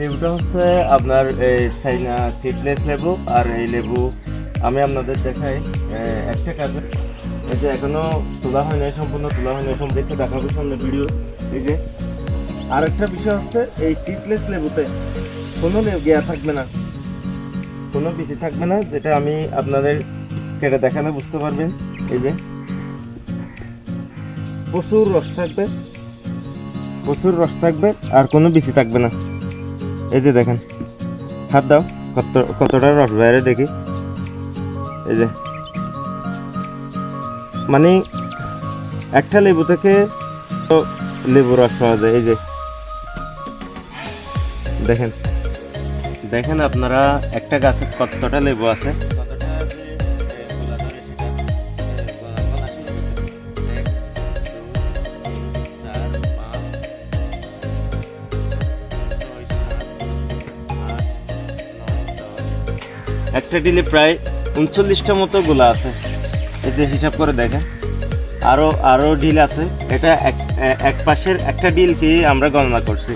লেবুটা হচ্ছে আপনার এই চাইনা সিডলেস লেবু আর এই লেবু আমি আপনাদের দেখাই একটা কাজে এই যে এখনও তোলা হয় নাই সম্পূর্ণ, তোলা হয় নাই সম্পূর্ণ দেখাবো সামনে ভিডিও এই যে, আরেকটা বিষয় হচ্ছে এই সিডলেস লেবুতে কোনো গিয়া থাকবে না। কোনো বেশি থাকবে না, যেটা আমি আপনাদের কেটে দেখালে বুঝতে পারবেন। এই যে, প্রচুর রস থাকবে। প্রচুর রস থাকবে আর কোনো বেশি থাকবে না। এই যে দেখেন, হাত দাও, কত, কতটা রস বাইরে দেখি। এই যে মানে একটা লেবু থেকে লেবু রস পাওয়া যায়, এই যে। দেখেন দেখেন আপনারা একটা গাছে কতটা লেবু আছে। একটা ডিলে প্রায় উনচল্লিশটা মতো গোলা আছে। এতে হিসাব করে দেখেন আরও আরও ডিল আছে। এটা এক এক পাশের একটা ডিলকে আমরা গণনা করছি।